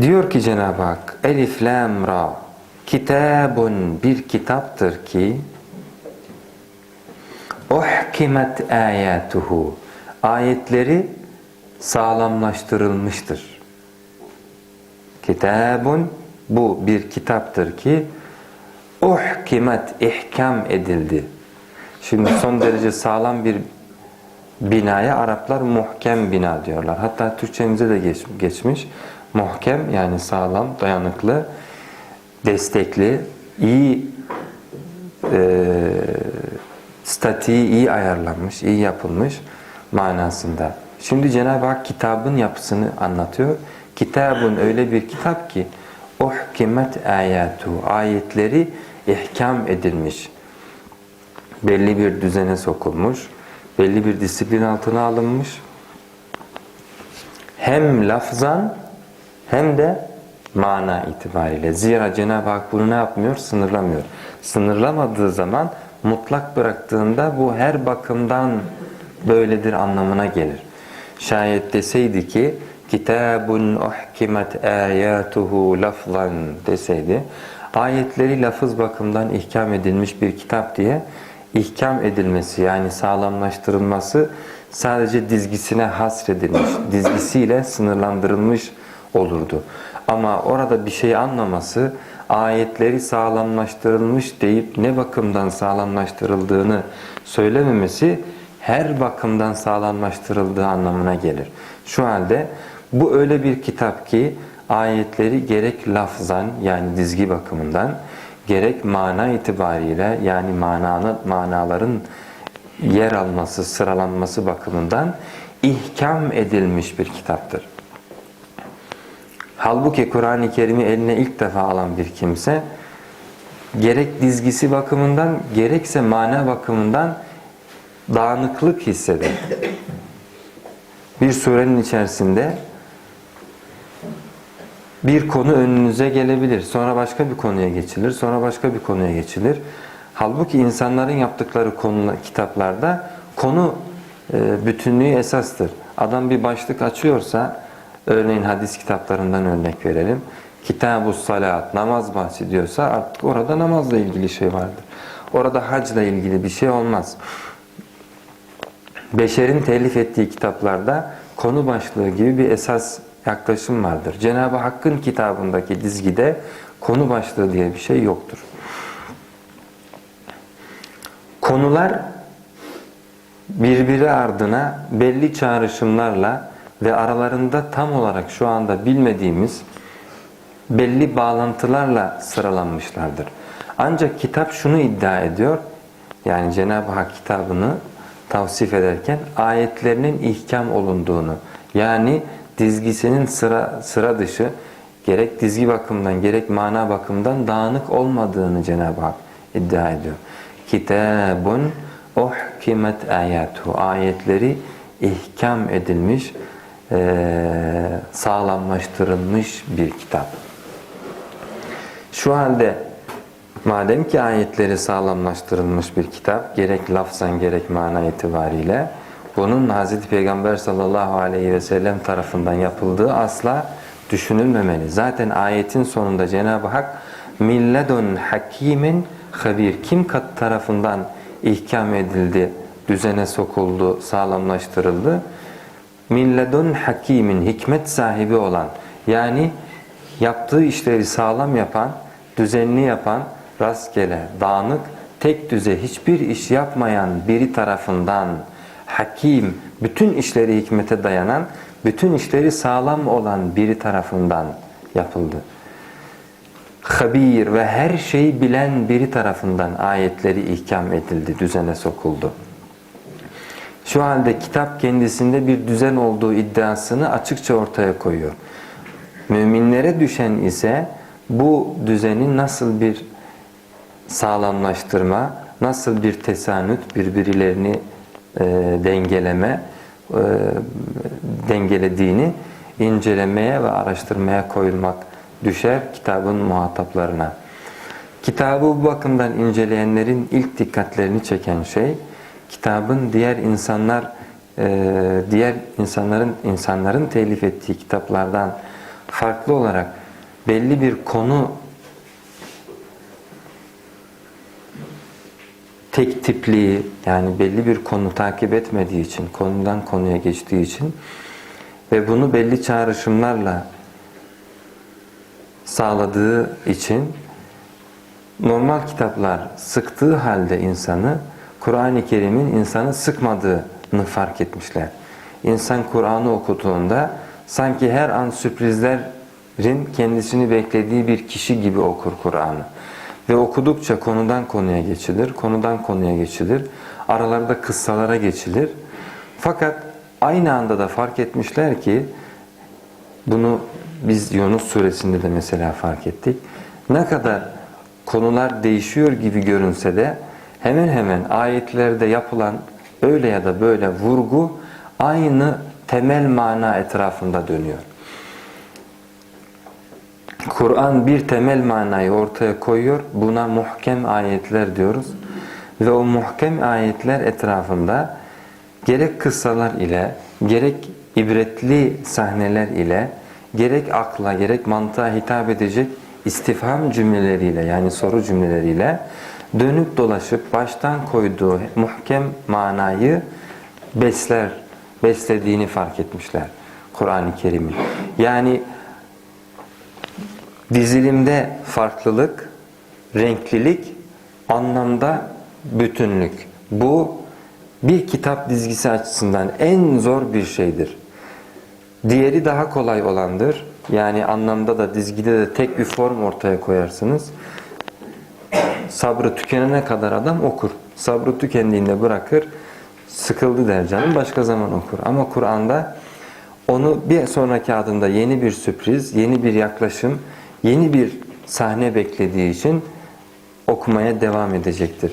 Diyor ki Cenab-ı Hak Elif Lam Ra Kitabun bir kitaptır ki Uhkimet ayatuhu Ayetleri sağlamlaştırılmıştır. Kitabun bu bir kitaptır ki Uhkimet ihkam edildi. Şimdi son derece sağlam bir binaya Araplar muhkem bina diyorlar. Hatta Türkçemize de geç, geçmiş. Muhkem yani sağlam, dayanıklı, destekli, iyi e, statiği iyi ayarlanmış, iyi yapılmış manasında. Şimdi Cenab-ı Hak kitabın yapısını anlatıyor. Kitabın öyle bir kitap ki uhkimet ayatu ayetleri ihkam edilmiş. Belli bir düzene sokulmuş, belli bir disiplin altına alınmış. Hem lafzan hem de mana itibariyle. Zira Cenab-ı Hak bunu ne yapmıyor? Sınırlamıyor. Sınırlamadığı zaman mutlak bıraktığında bu her bakımdan böyledir anlamına gelir. Şayet deseydi ki kitabun uhkimet ayatuhu lafzan deseydi ayetleri lafız bakımdan ihkam edilmiş bir kitap diye ihkam edilmesi yani sağlamlaştırılması sadece dizgisine hasredilmiş, dizgisiyle sınırlandırılmış olurdu. Ama orada bir şey anlaması ayetleri sağlamlaştırılmış deyip ne bakımdan sağlamlaştırıldığını söylememesi her bakımdan sağlamlaştırıldığı anlamına gelir. Şu halde bu öyle bir kitap ki ayetleri gerek lafzan yani dizgi bakımından gerek mana itibariyle yani mananın, manaların yer alması, sıralanması bakımından ihkam edilmiş bir kitaptır. Halbuki Kur'an-ı Kerim'i eline ilk defa alan bir kimse gerek dizgisi bakımından gerekse mana bakımından dağınıklık hisseder. Bir surenin içerisinde bir konu önünüze gelebilir. Sonra başka bir konuya geçilir. Sonra başka bir konuya geçilir. Halbuki insanların yaptıkları konu, kitaplarda konu e, bütünlüğü esastır. Adam bir başlık açıyorsa örneğin hadis kitaplarından örnek verelim. Kitab-ı salat, namaz bahsediyorsa artık orada namazla ilgili şey vardır. Orada hacla ilgili bir şey olmaz. Beşerin telif ettiği kitaplarda konu başlığı gibi bir esas yaklaşım vardır. Cenab-ı Hakk'ın kitabındaki dizgide konu başlığı diye bir şey yoktur. Konular birbiri ardına belli çağrışımlarla ve aralarında tam olarak şu anda bilmediğimiz belli bağlantılarla sıralanmışlardır. Ancak kitap şunu iddia ediyor, yani Cenab-ı Hak kitabını tavsif ederken ayetlerinin ihkam olunduğunu, yani dizgisinin sıra, sıra dışı gerek dizgi bakımından gerek mana bakımından dağınık olmadığını Cenab-ı Hak iddia ediyor. Kitabun uhkimet ayatu ayetleri ihkam edilmiş, sağlamlaştırılmış bir kitap. Şu halde madem ki ayetleri sağlamlaştırılmış bir kitap gerek lafzan gerek mana itibariyle bunun Hz. Peygamber sallallahu aleyhi ve sellem tarafından yapıldığı asla düşünülmemeli. Zaten ayetin sonunda Cenab-ı Hak milledun hakimin habir kim kat tarafından ihkam edildi, düzene sokuldu, sağlamlaştırıldı? Milledun hakimin hikmet sahibi olan yani yaptığı işleri sağlam yapan, düzenli yapan, rastgele, dağınık, tek düze hiçbir iş yapmayan biri tarafından hakim, bütün işleri hikmete dayanan, bütün işleri sağlam olan biri tarafından yapıldı. Habir ve her şeyi bilen biri tarafından ayetleri ihkam edildi, düzene sokuldu. Şu halde kitap kendisinde bir düzen olduğu iddiasını açıkça ortaya koyuyor. Müminlere düşen ise bu düzeni nasıl bir sağlamlaştırma, nasıl bir tesanüt, birbirlerini e, dengeleme, e, dengelediğini incelemeye ve araştırmaya koyulmak düşer kitabın muhataplarına. Kitabı bu bakımdan inceleyenlerin ilk dikkatlerini çeken şey, kitabın diğer insanlar, e, diğer insanların insanların telif ettiği kitaplardan farklı olarak belli bir konu tek tipliği yani belli bir konu takip etmediği için, konudan konuya geçtiği için ve bunu belli çağrışımlarla sağladığı için normal kitaplar sıktığı halde insanı Kur'an-ı Kerim'in insanı sıkmadığını fark etmişler. İnsan Kur'an'ı okuduğunda sanki her an sürprizlerin kendisini beklediği bir kişi gibi okur Kur'an'ı. Ve okudukça konudan konuya geçilir, konudan konuya geçilir, aralarda kıssalara geçilir. Fakat aynı anda da fark etmişler ki bunu biz Yunus suresinde de mesela fark ettik. Ne kadar konular değişiyor gibi görünse de hemen hemen ayetlerde yapılan öyle ya da böyle vurgu aynı temel mana etrafında dönüyor. Kur'an bir temel manayı ortaya koyuyor. Buna muhkem ayetler diyoruz. Ve o muhkem ayetler etrafında gerek kıssalar ile, gerek ibretli sahneler ile, gerek akla, gerek mantığa hitap edecek istifham cümleleriyle yani soru cümleleriyle dönüp dolaşıp baştan koyduğu muhkem manayı besler, beslediğini fark etmişler Kur'an-ı Kerim'in. Yani dizilimde farklılık, renklilik, anlamda bütünlük. Bu bir kitap dizgisi açısından en zor bir şeydir. Diğeri daha kolay olandır. Yani anlamda da dizgide de tek bir form ortaya koyarsınız. Sabrı tükenene kadar adam okur. Sabrı tükendiğinde bırakır. Sıkıldı der canım başka zaman okur. Ama Kur'an'da onu bir sonraki adımda yeni bir sürpriz, yeni bir yaklaşım, yeni bir sahne beklediği için okumaya devam edecektir.